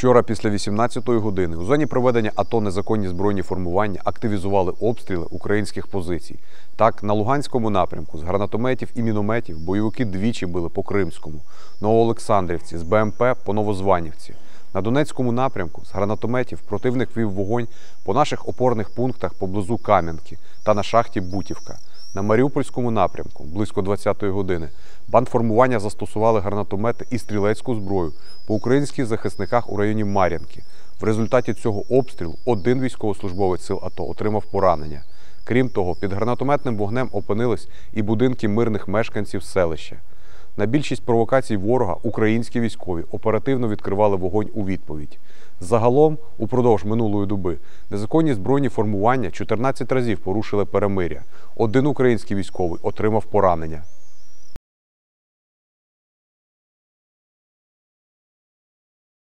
Вчора після 18-ї години у зоні проведення АТО незаконні збройні формування активізували обстріли українських позицій. Так, на Луганському напрямку з гранатометів і мінометів бойовики двічі били по Кримському, Новоолександрівці, з БМП по Новозванівці. На Донецькому напрямку з гранатометів противник вів вогонь по наших опорних пунктах поблизу Кам'янки та на шахті Бутівка. На Маріупольському напрямку близько 20-ї години бандформування застосували гранатомети і стрілецьку зброю по українських захисниках у районі Мар'янки. В результаті цього обстрілу один військовослужбовець сил АТО отримав поранення. Крім того, під гранатометним вогнем опинились і будинки мирних мешканців селища. На більшість провокацій ворога українські військові оперативно відкривали вогонь у відповідь. Загалом, упродовж минулої доби, незаконні збройні формування 14 разів порушили перемиря. Один український військовий отримав поранення.